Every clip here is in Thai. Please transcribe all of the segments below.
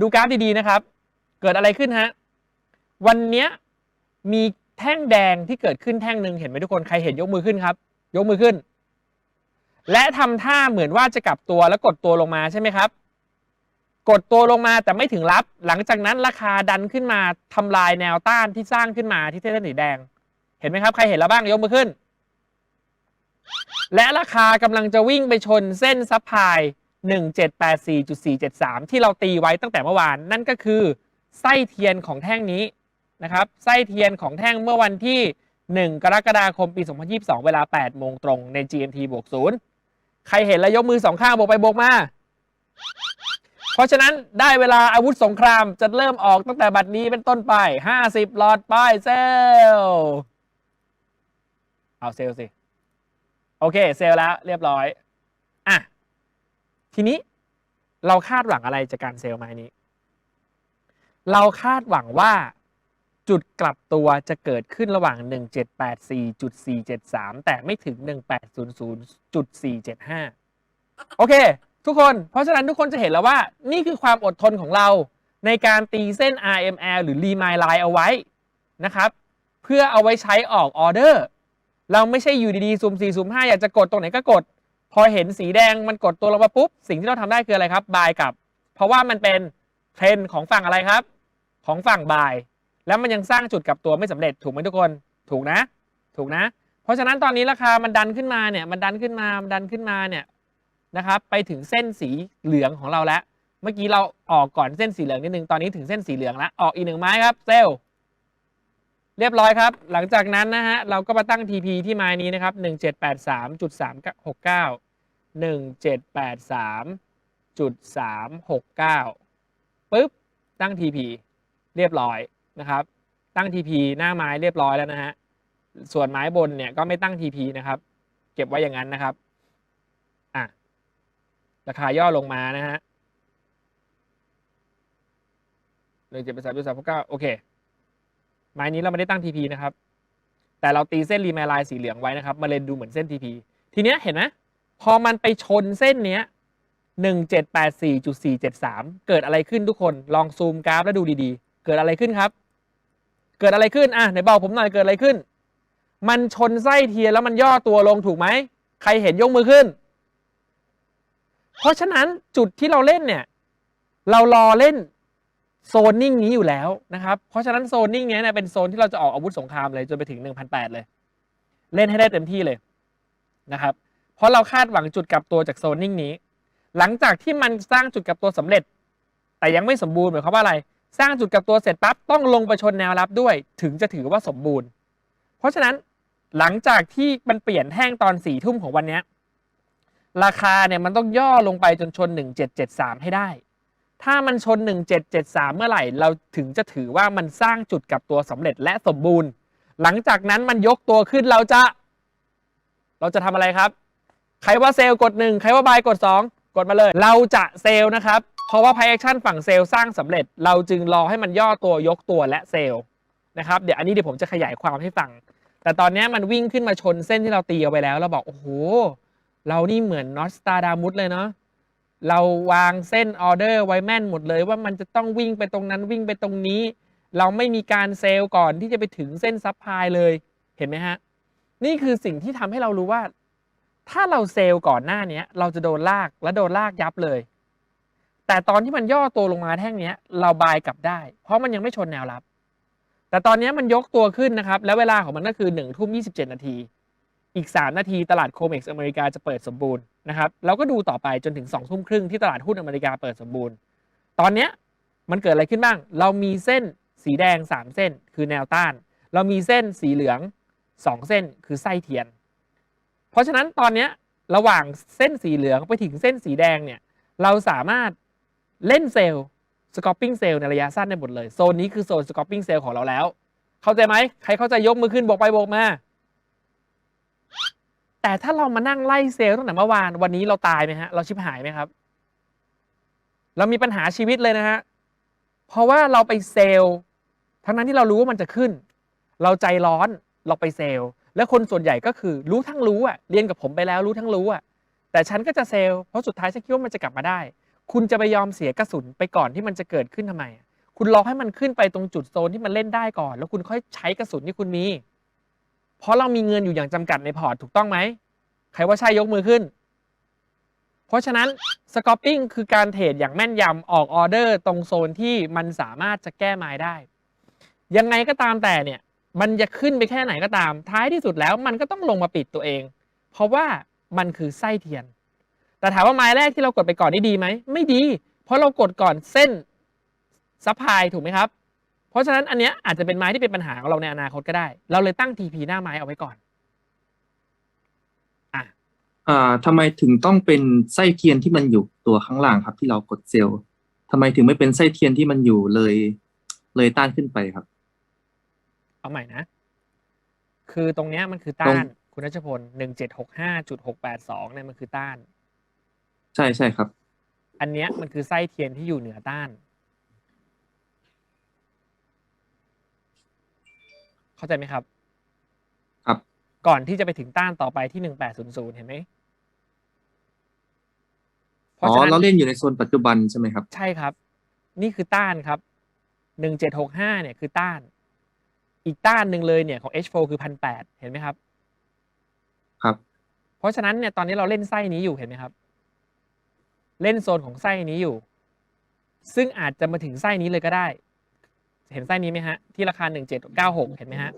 ดูกราฟดีๆนะครับ เกิดอะไรขึ้นฮะ วันนี้มีแท่งแดงที่เกิดขึ้นแท่งหนึ่งเห็นไหมทุกคน ใครเห็นยกมือขึ้นครับ ยกมือขึ้น และทำท่าเหมือนว่าจะกลับตัวแล้วกดตัวลงมาใช่ไหมครับ กดตัวลงมาแต่ไม่ถึงรับ หลังจากนั้นราคาดันขึ้นมาทำลายแนวต้านที่สร้างขึ้นมาที่เส้นสีแดง เห็นไหมครับ ใครเห็นแล้วบ้างยกมือขึ้น และราคากำลังจะวิ่งไปชนเส้นซับพลาย 1784.473 ที่เราตีไว้ตั้งแต่เมื่อวาน นั่นก็คือไส้เทียนของแท่งนี้นะครับไส้เทียนของแท่งเมื่อวันที่ 1 กรกฎาคมปี 2022 เวลา 8 โมงตรงใน GMT บวก0ใครเห็นแล้วยกมือสองข้างโบกไปโบกมา เพราะฉะนั้นได้เวลาอาวุธสงครามจะเริ่มออกตั้งแต่บัดนี้เป็นต้นไป 50 หลอดป้ายเซลเอาเซลสิ โอเค เซลแล้วเรียบร้อย ทีนี้เราคาดหวังอะไรจากการเซลล์ไม้นี้ เราคาดหวังว่าจุดกลับตัวจะเกิดขึ้นระหว่าง 1784.473 แต่ไม่ถึง 1800.475 โอเค ทุกคน เพราะฉะนั้นทุกคนจะเห็นแล้วว่า นี่คือความอดทนของเราในการตีเส้น RML หรือ r e m i l Line เอาไว้นะครับ เพื่อเอาไว้ใช้ออกออเดอร์ เราไม่ใช่อยู่ดีๆสุ่ม4สุ่ม5อยากจะกดตรงไหนก็กด พอเห็นสีแดงมันกดตัวลงมาปุ๊บ สิ่งที่เราทำได้คืออะไรครับบายกับ เพราะว่ามันเป็นเทรนของฝั่งอะไรครับ ของฝั่งบาย แล้วมันยังสร้างจุดกับตัวไม่สำเร็จถูกไหมทุกคน ถูกนะ ถูกนะ เพราะฉะนั้นตอนนี้ราคามันดันขึ้นมาเนี่ยมันดันขึ้นมามันดันขึ้นมาเนี่ยนะครับไปถึงเส้นสีเหลืองของเราแล้ว เมื่อกี้เราออกก่อนเส้นสีเหลืองนิดนึงตอนนี้ถึงเส้นสีเหลืองแล้วออกอีกหนึ่งไม้ครับเซลล เรียบร้อยครับ หลังจากนั้นนะฮะ เราก็มาตั้ง TP ที่ไม้นี้นะครับ 1783.369 1783.369ปึ๊บ ตั้ง TP เรียบร้อยนะครับ ตั้ง TP หน้าไม้เรียบร้อยแล้วนะฮะ ส่วนไม้บนเนี่ยก็ไม่ตั้ง TP นะครับ เก็บไว้อย่างนั้นนะครับ อะ ราคาย่อลงมานะฮะหนึ่งเจ็ดแปดสามจุดสามหกเก้าโอเค ไม้นี้เราไม่ได้ตั้ง TP นะครับ แต่เราตีเส้นรีแมลายสีเหลืองไว้นะครับ มาเลนดูเหมือนเส้น TP ทีเนี้ยเห็นไหมพอมันไปชนเส้นเนี้ย1784.473 เกิดอะไรขึ้นทุกคนลองซูมกราฟแล้วดูดีๆ เกิดอะไรขึ้นครับ เกิดอะไรขึ้นอะไหนบอกผมหน่อยเกิดอะไรขึ้น มันชนไส้เทียนแล้วมันย่อตัวลงถูกไหม ใครเห็นยกมือขึ้น เพราะฉะนั้นจุดที่เราเล่นเนี่ย เรารอเล่น โซนนิ่งนี้อยู่แล้วนะครับ เพราะฉะนั้นโซนนิ่งนี้เนี่ยเป็นโซนที่เราจะออกอาวุธสงครามเลยจนไปถึง 1,800 เลย เล่นให้ได้เต็มที่เลยนะครับ เพราะเราคาดหวังจุดกลับตัวจากโซนนิ่งนี้ หลังจากที่มันสร้างจุดกลับตัวสำเร็จ แต่ยังไม่สมบูรณ์หมายความว่าอะไร สร้างจุดกลับตัวเสร็จปั๊บต้องลงไปชนแนวรับด้วย ถึงจะถือว่าสมบูรณ์ เพราะฉะนั้นหลังจากที่มันเปลี่ยนแท่งตอนสี่ทุ่มของวันนี้ราคาเนี่ยมันต้องย่อลงไปจนชน 1773 ให้ได้ ถ้ามันชน 1773 เมื่อไหร่ เราถึงจะถือว่ามันสร้างจุดกับตัวสำเร็จและสมบูรณ์ หลังจากนั้นมันยกตัวขึ้นเราจะ เราจะทำอะไรครับ ใครว่าเซลล์กด 1 ใครว่าบายกด 2 กดมาเลย เราจะเซลล์นะครับ เพราะว่า Pie Action ฝั่งเซลล์สร้างสำเร็จ เราจึงรอให้มันย่อตัวยกตัวและเซลล์นะครับ เดี๋ยวอันนี้เดี๋ยวผมจะขยายความให้ฟัง แต่ตอนนี้มันวิ่งขึ้นมาชนเส้นที่เราตีเอาไว้แล้ว เราบอกโอ้โห เรานี่เหมือนนอสตาดามุสเลยเนาะ เราวางเส้นออเดอร์ไว้แม่นหมดเลยว่ามันจะต้องวิ่งไปตรงนั้นวิ่งไปตรงนี้ เราไม่มีการเซลล์ก่อนที่จะไปถึงเส้นซับพลายเลยเห็นไหมฮะ นี่คือสิ่งที่ทำให้เรารู้ว่า ถ้าเราเซลล์ก่อนหน้านี้เราจะโดนลากและโดนลากยับเลย แต่ตอนที่มันย่อตัวลงมาแท่งเนี้ยเราบายกลับได้ เพราะมันยังไม่ชนแนวรับ แต่ตอนนี้มันยกตัวขึ้นนะครับ แล้วเวลาของมันก็คือ1นึ่ทุ่มยีนาที อีก 3 นาทีตลาดโคเม็กซ์อเมริกาจะเปิดสมบูรณ์ นะครับเราก็ดูต่อไปจนถึง2ทุ่มครึ่งที่ตลาดหุ้นอเมริกาเปิดสมบูรณ์ ตอนเนี้ยมันเกิดอะไรขึ้นบ้าง เรามีเส้นสีแดง 3 เส้น คือแนวต้าน เรามีเส้นสีเหลือง 2 เส้นคือไส้เทียน เพราะฉะนั้นตอนเนี้ยระหว่างเส้นสีเหลืองไปถึงเส้นสีแดงเนี่ยเราสามารถเล่นเซลล์สกอปปิ้งเซลล์ในระยะสั้นได้หมดเลย โซนนี้คือโซนสกอปปิ้งเซลล์ของเราแล้ว เข้าใจไหมใครเข้าใจยกมือขึ้นบอกไปบอกมา แต่ถ้าเรามานั่งไล่เซลล์ตั้งแต่เมื่อวานวันนี้เราตายไหมฮะเราชิบหายไหมครับ เรามีปัญหาชีวิตเลยนะฮะเพราะว่าเราไปเซลล์ทั้งนั้นที่เรารู้ว่ามันจะขึ้น เราใจร้อนเราไปเซลล์ แล้วคนส่วนใหญ่ก็คือรู้ทั้งรู้อะเรียนกับผมไปแล้วรู้ทั้งรู้อะแต่ฉันก็จะเซลล์เพราะสุดท้ายฉันคิดว่ามันจะกลับมาได้ คุณจะไปยอมเสียกระสุนไปก่อนที่มันจะเกิดขึ้นทำไมอะคุณรอให้มันขึ้นไปตรงจุดโซนที่มันเล่นได้ก่อน แล้วคุณค่อยใช้กระสุนที่คุณมี เพราะเรามีเงินอยู่อย่างจำกัดในพอร์ตถูกต้องไหมใครว่าใช่ยกมือขึ้น เพราะฉะนั้นสกอปปิ้งคือการเทรดอย่างแม่นยำออกออเดอร์ตรงโซนที่มันสามารถจะแก้ไม้ได้ ยังไงก็ตามแต่เนี่ยมันจะขึ้นไปแค่ไหนก็ตาม ท้ายที่สุดแล้วมันก็ต้องลงมาปิดตัวเอง เพราะว่ามันคือไส้เทียน แต่ถามว่าไม้แรกที่เรากดไปก่อนนี่ดีไหม ไม่ดี เพราะเรากดก่อนเส้นซัพพลายถูกไหมครับ เพราะฉะนั้นอันเนี้ยอาจจะเป็นไม้ที่เป็นปัญหาของเราในอนาคตก็ได้ เราเลยตั้ง TP หน้าไม้เอาไว้ก่อน อะอ่าทำไมถึงต้องเป็นไส้เทียนที่มันอยู่ตัวข้างล่างครับ ที่เรากดเซลล์ทำไมถึงไม่เป็นไส้เทียนที่มันอยู่เลย เลยต้านขึ้นไปครับ เอาใหม่นะ คือตรงเนี้ยมันคือตรต้างนคุณนัชพลหนึ่งเจ็ดหกห้าจุดหกแปดสองเนี่ยมันคือต้าน ใช่ใช่ครับ อันเนี้ยมันคือไส้เทียนที่อยู่เหนือต้าน เข้าใจไหมครับ ครับ ก่อนที่จะไปถึงต้านต่อไปที่หนึ่งแปดศูนย์ศูนย์เห็นไหมเพอ๋ราะอฉะนั้นเราเล่นอยู่ในโซนปัจจุบันใช่ไหมครับ ใช่ครับ นี่คือต้านครับหนึ่งเจ็ดหกห้าเนี่ยคือต้าน อีกต้านหนึ่งเลยเนี่ยของ H4 คือพันแปดเห็นไหมครับ ครับ เพราะฉะนั้นเนี่ยตอนนี้เราเล่นไส้นี้อยู่เห็นไหมครับ เล่นโซนของไส้นี้อยู่ ซึ่งอาจจะมาถึงไส้นี้เลยก็ได้ เห็นไส้นี้ไหมฮะ ที่ราคาหนึ่งเจ็ดเก้าหกเห็นไหมฮะ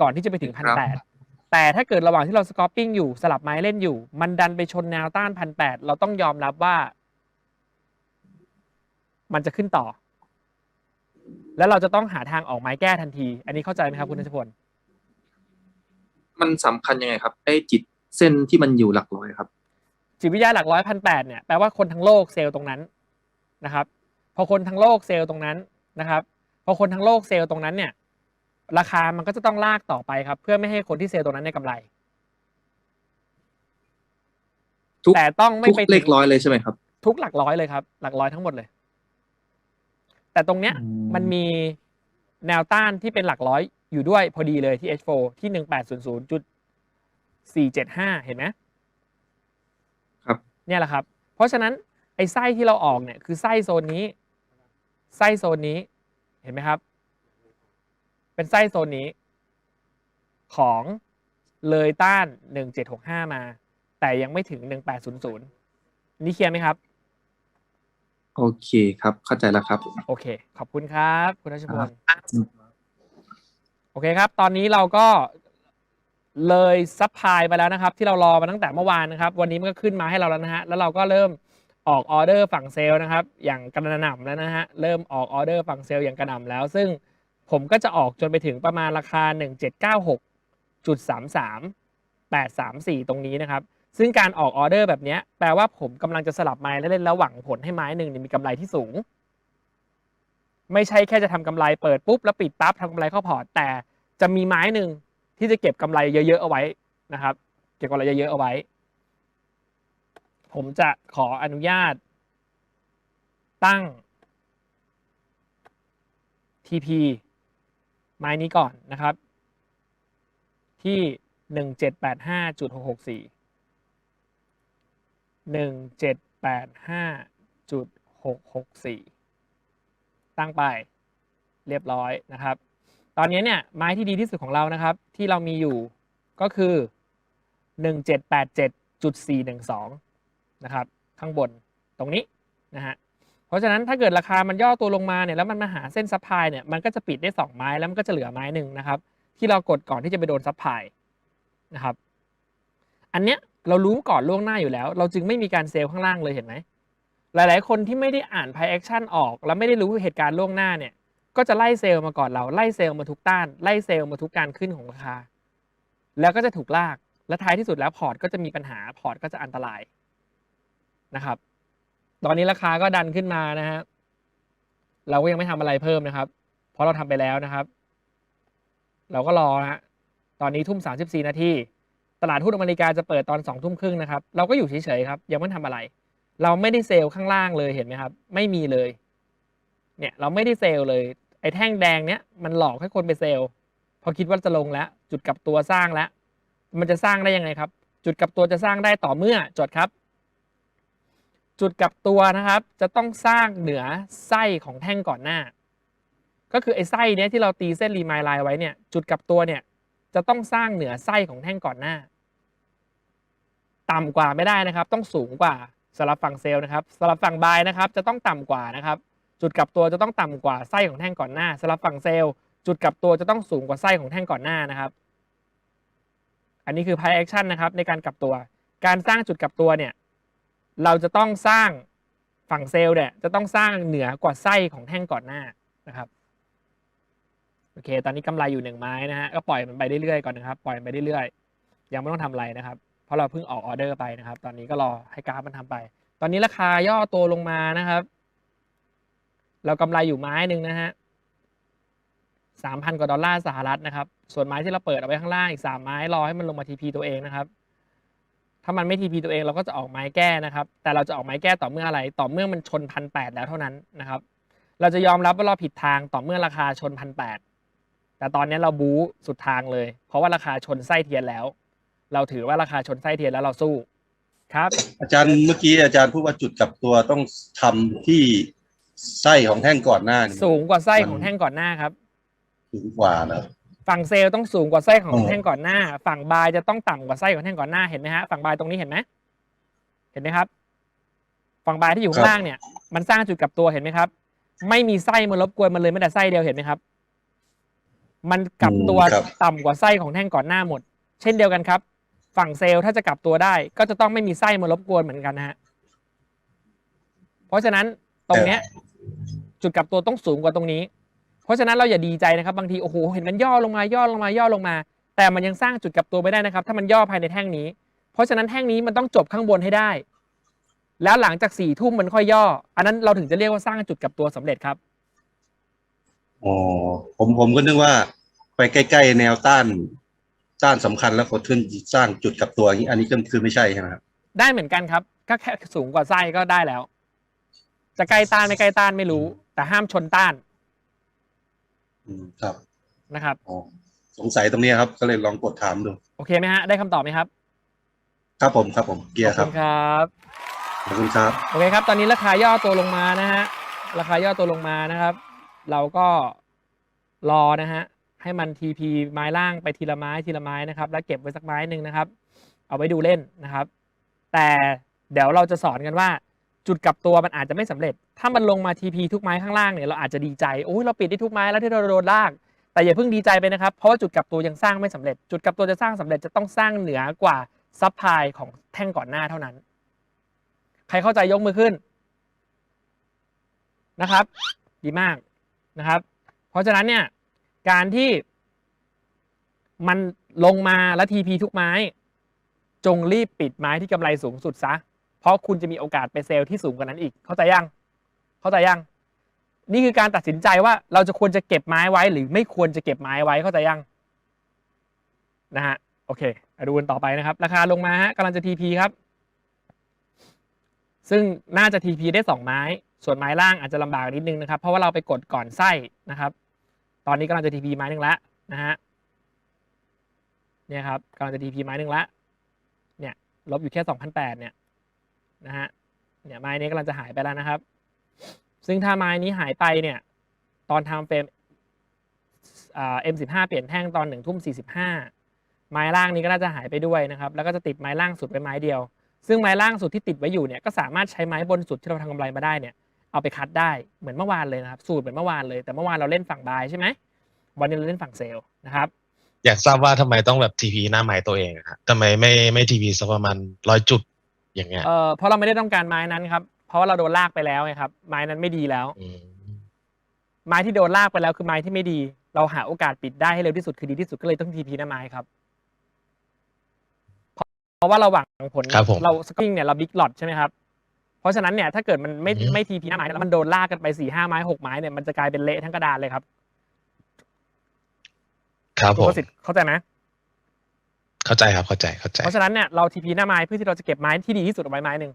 ก่อนที่จะไปถึงพันครัแปดบแต่ถ้าเกิดระหว่างที่เราสกอปปิ้งอยู่สลับไม้เล่นอยู่ มันดันไปชนแนวต้านพันแปดเราต้องยอมรับว่า มันจะขึ้นต่อ แล้วเราจะต้องหาทางออกไม้แก้ทันที อันนี้เข้าใจไหมครับคุณนัชพลมันสำคัญยังไงครับไอ้จิตเส้นที่มันอยู่หลักร้อยครับ จิตวิทยาหลักร้อยพันแปดเนี่ยแปลว่าคนทั้งโลกเซลล์ตรงนั้นนะครับ พอคนทั้งโลกเซลล์ตรงนั้น นะครับพอคนทั้งโลกเซลล์ตรงนั้นเนี่ยราคามันก็จะต้องลากต่อไปครับ เพื่อไม่ให้คนที่เซลล์ตรงนั้นได้กำไรทุกแต่ต้องไม่ทุกไปเลถึขงร้อยเลยใช่ไหมครับ ทุกหลักร้อยเลยครับ หลักร้อยทั้งหมดเลย แต่ตรงเนี้ยอืมมันมีแนวต้านที่เป็นหลักร้อยอยู่ด้วยพอดีเลยที่ H4 ที่หนึ่งแปดศูนย์ศูนย์จุดสี่เจ็ดห้าเห็นไหมครับ เนี่ยแหละครับ เพราะฉะนั้นไอ้ไส้ที่เราออกเนี่ยคือไส้โซนนี้ ไส้โซนนี้เห็นไหมครับ เป็นไส้โซนนี้ ของเลยต้านหนึ่งเจ็ดหกห้ามา แต่ยังไม่ถึงหนึ่งแปดศูนย์ศูนย์นี่เคลียร์ไหมครับ โอเคครับ เข้าใจแล้วครับ โอเค ขอบคุณครับ คุณรัชพครัลบโอเคครับ ตอนนี้เราก็เลยซัพพลายไปแล้วนะครับ ที่เรารอมาตั้งแต่เมื่อวานนะครับ วันนี้มันก็ขึ้นมาให้เราแล้วนะฮะ แล้วเราก็เริ่ม ออกออเดอร์ฝั่งเซลล์นะครับ อย่างกระหน่ำแล้วนะฮะ เริ่มออกออเดอร์ฝั่งเซลล์อย่างกระหน่ำแล้ว ซึ่งผมก็จะออกจนไปถึงประมาณราคา 1796.33 834 ตรงนี้นะครับ ซึ่งการออกออเดอร์แบบนี้แปลว่าผมกำลังจะสลับไม้เล่นแล้วหวังผลให้ไม้หนึ่งมีกำไรที่สูง ไม่ใช่แค่จะทำกำไรเปิดปุ๊บแล้วปิดปั๊บทำกำไรเข้าพอร์ตแต่จะมีไม้หนึ่งที่จะเก็บกำไรเยอะๆเอาไว้นะครับ เก็บกำไรเยอะๆเอาไว้ ผมจะขออนุญาต ตั้ง TP ไม้นี้ก่อนนะครับ ที่หนึ่งเจ็ดแปดห้าจุดหกหกสี่หนึ่งเจ็ดแปดห้าจุดหกหกสี่ตั้งไปเรียบร้อยนะครับ ตอนนี้เนี่ยไม้ที่ดีที่สุดของเรานะครับ ที่เรามีอยู่ก็คือ 1787.412 นะครับ ข้างบนตรงนี้นะฮะเพราะฉะนั้นถ้าเกิดราคามันย่อตัวลงมาเนี่ยแล้วมันมาหาเส้นซัพพลายเนี่ยมันก็จะปิดได้ 2 ไม้แล้วมันก็จะเหลือไม้หนึ่งนะครับ ที่เรากดก่อนที่จะไปโดนซัพพลายนะครับ อันเนี้ยเรารู้ก่อนล่วงหน้าอยู่แล้ว เราจึงไม่มีการเซลล์ข้างล่างเลยเห็นไหมหลาย ๆ คนที่ไม่ได้อ่าน Price Action ออก แล้วไม่ได้รู้เหตุการณ์ล่วงหน้าเนี่ย ก็จะไล่เซลล์มาก่อนเราไล่เซลล์มาทุกต้าน ไล่เซลล์มาทุกการขึ้นของราคา แล้วก็จะถูกลากและท้ายที่สุดแล้วพอร์ตก็จะมีปัญหาพอร์ตก็จะอันตราย นะครับ ตอนนี้ราคาก็ดันขึ้นมานะฮะเราก็ยังไม่ทำอะไรเพิ่มนะครับ เพราะเราทำไปแล้วนะครับ เราก็รอนะตอนนี้ทุ่มสามสิบสี่นาทีตลาดหุ้นอเมริกาจะเปิดตอนสองทุ่มครึ่งนะครับ เราก็อยู่เฉยๆครับ ยังไม่ทำอะไร เราไม่ได้เซลล์ข้างล่างเลยเห็นไหมครับ ไม่มีเลย เนี่ยเราไม่ได้เซลล์เลย ไอ้แท่งแดงเนี้ยมันหลอกให้คนไปเซลล์พอคิดว่าจะลงแล้ว จุดกลับตัวสร้างแล้ว มันจะสร้างได้ยังไงครับ จุดกลับตัวจะสร้างได้ต่อเมื่อจดครับ จุดกลับตัวนะครับ จะต้องสร้างเหนือไส้ของแท่งก่อนหน้า ก็คือไอ้ไส้เนี้ยที่เราตีเส้นรีมายไลน์ไว้เนี่ย จุดกลับตัวเนี่ยจะต้องสร้างเหนือไส้ของแท่งก่อนหน้า ต่ำกว่าไม่ได้นะครับ ต้องสูงกว่าสำหรับฝั่งเซลล์นะครับสำหรับฝั่งบายนะครับ จะต้องต่ำกว่านะครับ จุดกลับตัวจะต้องต่ำกว่าไส้ของแท่งก่อนหน้าสำหรับฝั่งเซลล์ จุดกลับตัวจะต้องสูงกว่าไส้ของแท่งก่อนหน้านะครับ อันนี้คือ p i action นะครับในการกลับตัว การสร้างจุดกลับตัวเนี่ย เราจะต้องสร้างฝั่งเซลล์เนี่ยจะต้องสร้างเหนือกว่าไส้ของแท่งก่อนหน้านะครับโอเค ตอนนี้กำไรอยู่หนึ่งไม้นะฮะก็ปล่อยมันไปเรื่อยๆก่อนนะครับ ปล่อยมันไปเรื่อยๆยังไม่ต้องทำอะไรนะครับ เพราะเราเพิ่งออกออเดอร์ไปนะครับ ตอนนี้ก็รอให้กราฟมันทำไป ตอนนี้ราคาย่อตัวลงมานะครับ เรากำไรอยู่ไม้หนึ่งนะฮะสามพันกว่าดอลลาร์สหรัฐนะครับ ส่วนไม้ที่เราเปิดเอาไว้ข้างล่างอีกสามไม้รอให้มันลงมาทีพีตัวเองนะครับ ถ้ามันไม่ทีพีตัวเองเราก็จะออกไม้แก้นะครับ แต่เราจะออกไม้แก้ต่อเมื่ออะไร ต่อเมื่อมันชนพันแปดแล้วเท่านั้นนะครับ เราจะยอมรับว่าเราผิดทางต่อเมื่อราคาชนพันแปดแต่ตอนนี้เราบู๊สุดทางเลย เพราะว่าราคาชนไส้เทียนแล้ว เราถือว่าราคาชนไส้เทียนแล้วเราสู้ครับ อาจารย์เมื่อกี้อาจารย์พูดว่าจุดกลับตัวต้องทำที่ไส้ของแท่งก่อนหน้านี่สูงกว่าไส้ของแท่งก่อนหน้าครับ สูงกว่านะ ฝั่งเซลล์ต้องสูงกว่าไส้ของอ๋อแท่งก่อนหน้า ฝั่งบายจะต้องต่ำกว่าไส้ของแท่งก่อนหน้าเห็นไหมฮะฝั่งบายตรงนี้เห็นไหมเห็นไหมครับ ฝั่งบายที่อยู่ข้างล่างเนี่ย มันสร้างจุดกลับตัวเห็นไหมครับ ไม่มีไส้มารบกวนมันเลยแม้แต่ไส้เดียวเห็นไหมครับ มันกลับตัวครับต่ำกว่าไส้ของแท่งก่อนหน้าหมด เช่นเดียวกันครับ ฝั่งเซลล์ถ้าจะกลับตัวได้ ก็จะต้องไม่มีไส้มารบกวนเหมือนกันนะฮะเพราะฉะนั้นตรงเนี้ย จุดกลับตัวต้องสูงกว่าตรงนี้เพ ราะฉะนั้นเราอย่าดีใจนะครับบางทีโอ้โหเห็นมันย่อลงมาย่อลงมาย่อลงมา แต่มันยังสร้างจุดกลับตัวไม่ได้นะครับ ถ้ามันย่อภายในแท่งนี้ เพราะฉะนั้นแท่งนี้มันต้องจบข้างบนให้ได้ แล้วหลังจากสี่ทุ่มมันค่อยย่อ อันนั้นเราถึงจะเรียกว่าสร้างจุดกลับตัวสำเร็จครับอ๋อผมผมก็นึกว่า ไปใกล้ ๆ แนวต้านต้านสำคัญแล้วกดขึ้นสร้างจุดกลับตัวอย่างนี้อันนี้ก็คือไม่ใช่ใช่ไหมครับได้เหมือนกันครับ ก็แค่สูงกว่าไส้ก็ได้แล้ว จะใกล้ต้านไม่ใกล้ต้านไม่รู้ แต่ห้ามชนต้าน อืมครับนะครับอ๋อสงสัยตรงนี้ครับ ก็เลยลองกดถามดู โอเคไหมฮะ ได้คำตอบไหมครับครับผมครับผมเกียขร์อบครัคุบณครับ ขอบคุณครับ โอเคครับ ตอนนี้ราคาย่อตัวลงมานะฮะ ราคาย่อตัวลงมานะครับ เราก็รอนะฮะ ให้มัน TP ไม้ล่างไปทีละไม้ทีละไม้นะครับ แล้วเก็บไว้สักไม้หนึ่งนะครับ เอาไว้ดูเล่นนะครับ แต่เดี๋ยวเราจะสอนกันว่า จุดกลับตัวมันอาจจะไม่สำเร็จ ถ้ามันลงมา TP ทุกไม้ข้างล่างเนี่ยเราอาจจะดีใจโอ้ยเราปิดได้ทุกไม้แล้วที่เราโดนลากแต่อย่าเพิ่งดีใจไปนะครับ เพราะว่าจุดกลับตัวยังสร้างไม่สำเร็จ จุดกลับตัวจะสร้างสำเร็จจะต้องสร้างเหนือกว่าซับพลายของแท่งก่อนหน้าเท่านั้น ใครเข้าใจยกมือขึ้นนะครับ ดีมากนะครับ เพราะฉะนั้นเนี่ยการที่มันลงมาแล้วทีพีทุกไม้ จงรีบปิดไม้ที่กำไรสูงสุดซะ เพราะคุณจะมีโอกาสไปเซลล์ที่สูงกว่านั้นอีก เข้าใจยัง เข้าใจยัง นี่คือการตัดสินใจว่าเราจะควรจะเก็บไม้ไว้ หรือไม่ควรจะเก็บไม้ไว้ เข้าใจยัง นะฮะ โอเคมาดูกันต่อไปนะครับ ราคาลงมาฮะกำลังจะทีพีครับ ซึ่งน่าจะ TP ได้ 2 ไม้ ส่วนไม้ล่างอาจจะลำบากนิดนึงนะครับ เพราะว่าเราไปกดก่อนไส้นะครับ ตอนนี้กำลังจะ TP ไม้หนึ่งละนะฮะ เนี่ยครับกำลังจะ TP ไม้หนึ่งละ เนี่ย ลบอยู่แค่2,008เนี่ย นะฮะเนี่ยไม้นี้กำลังจะหายไปแล้วนะครับ ซึ่งถ้าไม้นี้หายไปเนี่ย ตอนทำเฟรมอ่า M15 เปลี่ยนแท่งตอนหนึ่งทุ่ม45ไม้ล่างนี้ก็น่าจะหายไปด้วยนะครับ แล้วก็จะติดไม้ล่างสุดไว้ไม้เดียว ซึ่งไม้ล่างสุดที่ติดไว้อยู่เนี่ยก็สามารถใช้ไม้บนสุดที่เราทำกำไรมาได้เนี่ยเอาไปคัดได้เหมือนเมื่อวานเลยนะครับ สูตรเหมือนเมื่อวานเลย แต่เมื่อวานเราเล่นฝั่งบายใช่ไหมวันนี้เราเล่นฝั่งเซลล์นะครับอยากทราบว่าทำไมต้องแบบทีพีหน้าไม้ตัวเองอะฮะทำไมไม่ไม่ทีพีสักประมาณร้อยจุด อย่างเงี้ยเอ่อเพราะเราไม่ได้ต้องการไม้นั้นครับ เพราะว่าเราโดนลากไปแล้วไงครับ ไม้นั้นไม่ดีแล้ว อืมไม้ที่โดนลากไปแล้วคือไม้ที่ไม่ดี เราหาโอกาสปิดได้ให้เร็วที่สุดคือดีที่สุดก็เลยต้องทีพีหน้าไม้ครับ เพราะเพราะว่าเราหวังผลครับผม เราสกิ้งเนี่ยเราบิ๊กหลอดใช่ไหมครับ เพราะฉะนั้นเนี่ยถ้าเกิดมันไม่อือฮึ ไม่ทีพีหน้าไม้แล้วมันโดนลากกันไปสี่ห้าไม้หกไม้เนี่ยมันจะกลายเป็นเละทั้งกระดานเลยครับครับคุผณมประสิทธิ์เข้าใจไหม เข้าใจครับเข้าใจเข้าใจ เพราะฉะนั้นเนี่ยเราทีพีหน้าไม้เพื่อที่เราจะเก็บไม้ที่ดีที่สุดเอาไว้ไม้หนึ่ง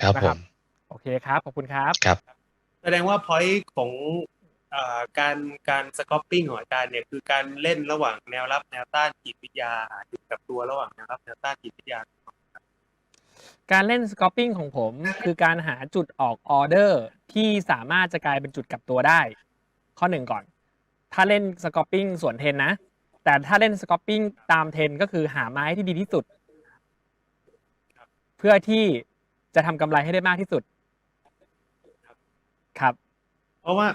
ครับนะผครับมโอเคครับขอบคุณครับครับ แสดงว่าพอยต์ของอ่าการการสก็อปปิ้งของอาจารย์เนี่ยคือการเล่นระหว่างแนวรับแนวต้านจิตวิทยาหาจุดกลับตัวระหว่างแนวรับแนวต้านจิตวิทยา การเล่น scalping ของผม คือการหาจุดออกออเดอร์ที่สามารถจะกลายเป็นจุดกลับตัวได้ ข้อหนึ่งก่อน ถ้าเล่น scalping ส่วนเทนนะ แต่ถ้าเล่น scalping ตามเทนก็คือหาไม้ที่ดีที่สุด เพื่อที่จะทำกำไรให้ได้มากที่สุด ครับ เพราะว่า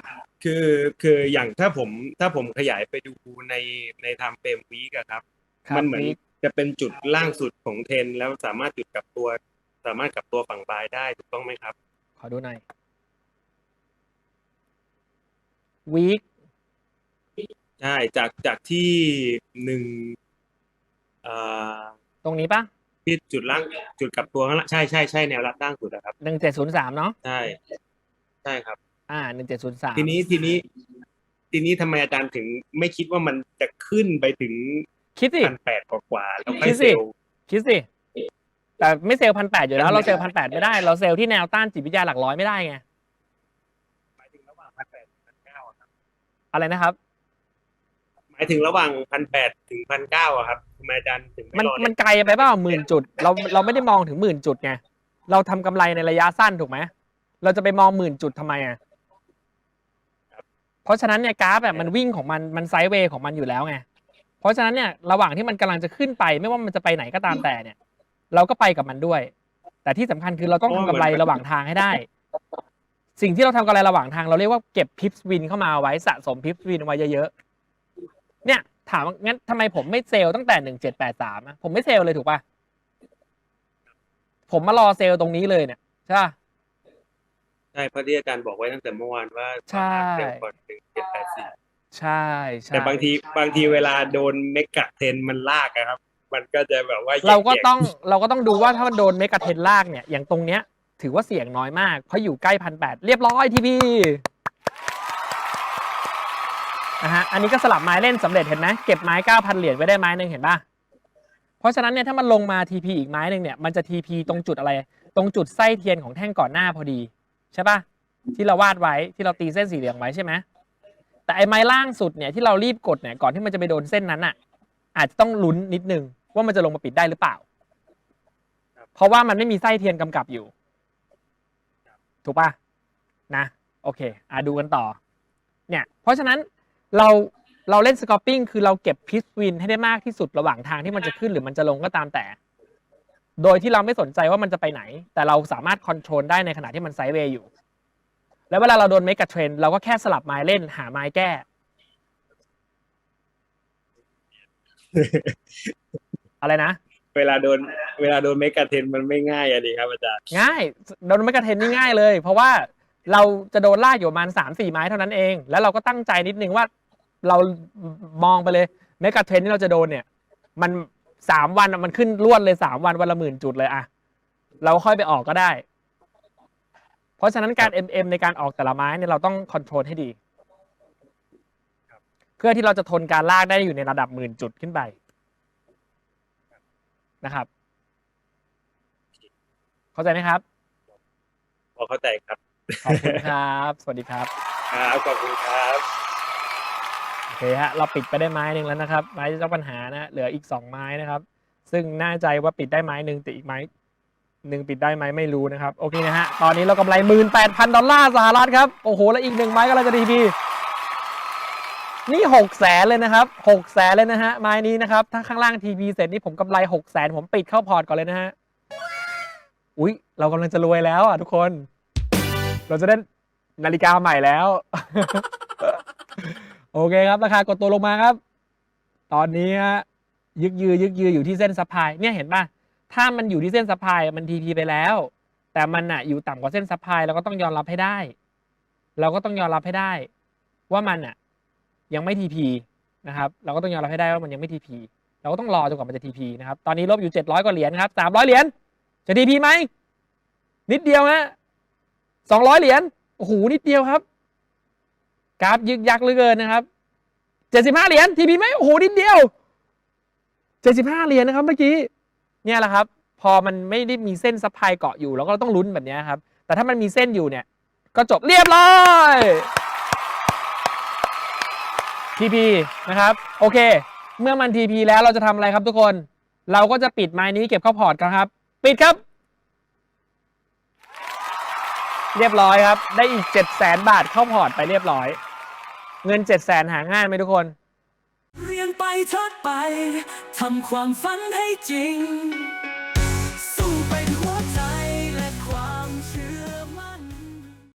คือคืออย่างถ้าผมถ้าผมขยายไปดูในในไทม์เฟรมวีกอะครับ ครับมันเหมือน week จะเป็นจุดล่างสุดของเทรนด์แล้วสามารถจุดกลับตัว สามารถกลับตัวฝั่งบายได้ถูกต้องไหมครับ ขอดูหน่อย week ใช่จากจากที่หนึ่งเอ่อตรงนี้ปะที่จุดล่างจุดกลับตัวข้างล่างใช่ใช่ใช่แนวรับล่างสุดนะครับหนึ่งเจ็ดศูนย์สามเนาะใช่ใช่ครับ อ่าหนึ่งเจ็ดศูนย์สามทีนี้ทีนี้ ทีนี้ทำไมอาจารย์ถึงไม่คิดว่ามันจะขึ้นไปถึงคิดสิพันแปดกว่าๆแล้วคิค่อยดเซสิลล์ คิดสิแต่ไม่เซลพันแปดอยู่แล้ว เราเซลพันแปดไม่ได้ เราเซลที่แนวต้านจิตวิทยาหลักร้อยไม่ได้ไงหมายถึงระหว่างพันแปดถึงพันเก้าครับอะไรนะครับหมายถึงระหว่างพันแปดถึงพันเก้าอะครับทำไมอาจารย์ถึงมันไม่รอมันไกลไปเปล่าหมื่นจุด เราเราไม่ได้มองถึงหมื่นจุดไงเราทำกำไรในระยะสั้นถูกไหมเราจะไปมองหมื่นจุดทำไมอะเพราะฉะนั้นเนี่ยกราฟแบบมันวิ่งของมันมันไซด์เวย์ของมันอยู่แล้วไงเพราะฉะนั้นเนี่ยระหว่างที่มันกำลังจะขึ้นไป ไม่ว่ามันจะไปไหนก็ตามแต่เนี่ย เราก็ไปกับมันด้วย แต่ที่สำคัญคือเราต้องทำกำไรระหว่างทางให้ได้ สิ่งที่เราทำกำไรระหว่างทางเราเรียกว่าเก็บพิปวินเข้ามาไว้สะสมพิปวินไว้เยอะๆ เนี่ยถามว่างั้นทำไมผมไม่เซลล์ตั้งแต่หนึ่งเจ็ดแปดสามผมไม่เซลล์เลยถูกปะผมมารอเซลล์ตรงนี้เลยเนี่ยใช่ปะใช่เพราะที่อาจารย์บอกไว้ตั้งแต่เมื่อวานว่าใช่เซลล์ก่อนถึงเจ็ดแปดสี่ใช่ใช่แต่บางทีบางทีเวลาโดนเมกะเทรนมันลากอะครับ มันก็จะแบบว่าเราก็แยๆต้องเราก็ต้องดูว่าถ้ามันโดนเมกะเทนลากเนี่ยอย่างตรงเนี้ย ถือว่าเสี่ยงน้อยมากเพราะอยู่ใกล้พันแปดเรียบร้อยทีพี นะฮะอันนี้ก็สลับไม้เล่นสำเร็จเห็นไหมเก็บไม้เก้าพันเหรียญไว้ได้ไม้หนึ่งเห็นป่ะเพราะฉะนั้นเนี่ยถ้ามันลงมาทีพีอีกไม้หนึ่งเนี่ยมันจะทีพีตรงจุดอะไร ตรงจุดไส้เทียนของแท่งก่อนหน้าพอดีใช่ป่ะที่เราวาดไว้ที่เราตีเส้นสีเหลืองไว้ใช่ไหมแต่ไอ้ไม้ล่างสุดเนี่ยที่เรารีบกดเนี่ยก่อนที่มันจะไปโดนเส้นนั้นอะ อาจจะต้องลุ้นนิดนึงว่ามันจะลงมาปิดได้หรือเปล่า เพราะว่ามันไม่มีไส้เทียนกำกับอยู่ ถูกป่ะนะ โอเคอะดูกันต่อ เนี่ย เพราะฉะนั้น เราเราเล่นสกอปปิ้งคือเราเก็บพิสวินให้ได้มากที่สุดระหว่างทางที่มันจะขึ้นหรือมันจะลงก็ตามแต่ โดยที่เราไม่สนใจว่ามันจะไปไหน แต่เราสามารถคอนโทรลได้ในขณะที่มันไซด์เวย์อยู่ แล้วเวลาเราโดนเมกะเทรนเราก็แค่สลับไม้เล่นหาไม้แก้ อะไรนะ เวลาโดนเวลาโดนเมกะเทรนมันไม่ง่ายอะดีครับอาจารย์ง่ายโดนเมกะเทนนี่ง่ายเลย เพราะว่าเราจะโดนลากอยู่ประมาณสามสี่ไม้เท่านั้นเอง แล้วเราก็ตั้งใจนิดนึงว่า เรามองไปเลยเมกะเทนที่เราจะโดนเนี่ย มันสามวันอะมันขึ้นรวดเลยสามวันวันละหมื่นจุดเลยอะเราค่อยไปออกก็ได้ เพราะฉะนั้นการ MM ในการออกแต่ละไม้เนี่ยเราต้องคอนโทรลให้ดีเพื่อที่เราจะทนการลากได้อยู่ในระดับหมื่นจุดขึ้นไปนะครับ เข้าใจไหมครับพอเข้าใจครับ ขอบคุณครับ สวัสดีครับ ครับ ขอบคุณครับโอ เคฮะเราปิดไปได้ไม้หนึ่งแล้วนะครับ ไม้เจ้าปัญหานะเหลืออีกสองไม้นะครับ ซึ่งน่าใจว่าปิดได้ไม้หนึ่งแต่อีกไม้หนึ่งปิดได้ไหมไม่รู้นะครับ โอเคนะฮะ ตอนนี้เรากำไรหมื่นแปดพันดอลลาร์สหรัฐครับ โอ้โห แล้วอีกหนึ่งไม้ก็เราจะดีพีนี่หกแสนเลยนะครับหกแสนเลยนะฮะ ไม้นี้นะครับ ถ้าข้างล่างทีพีเสร็จนี่ผมกำไรหกแสนผมปิดเข้าพอร์ตก่อนเลยนะฮะ อุ๊ย เรากำลังจะรวยแล้วอะทุกคน เราจะได้นาฬิกาใหม่แล้ว โอเคครับ ราคากดตัวลงมาครับ ตอนนี้ฮะยึกยือยึกยืออยู่ที่เส้นซัพพลายเนี่ยเห็นป่ะ ถ้ามันอยู่ที่เส้นซัพพลายมันทีพีไปแล้ว แต่มันอะอยู่ต่ำกว่าเส้นซัพพลายเราก็ต้องยอมรับให้ได้ เราก็ต้องยอมรับให้ได้ ว่ามันอะยังไม่ทีพีนะครับเราก็ต้องยอมรับให้ได้ว่ามันยังไม่ทีพีเราก็ต้องรอจนกว่ามันจะทีพีนะครับตอนนี้ลบอยู่เจ็ดร้อยกว่าเหรียญครับสามร้อยเหรียญจะทีพีไหมนิดเดียวนะสองร้อยเหรียญโอ้โหนิดเดียวครับ กราฟยึกยักเหลือเกินนะครับเจ็ดสิบห้าเหรียญทีพีไหมโอ้โหนิดเดียวเจ็ดสิบห้าเหรียญนะครับเมื่อกี้เนี่ยแหละครับ พอมันไม่ได้มีเส้นซัพพลายเกาะอยู่เราก็ต้องลุ้นแบบนี้ครับ แต่ถ้ามันมีเส้นอยู่เนี่ย ก็จบเรียบร้อยทีพีนะครับ โอเค เมื่อมันทีพีแล้วเราจะทำอะไรครับทุกคน เราก็จะปิดไม้นี้เก็บเข้าพอร์ตกันครับ ปิดครับ เรียบร้อยครับ ได้อีกเจ็ดแสนบาทเข้าพอร์ตไปเรียบร้อย เงินเจ็ดแสนหาง่ายไหมทุกคน เรียนไปทิดไปทำความฝันให้จริง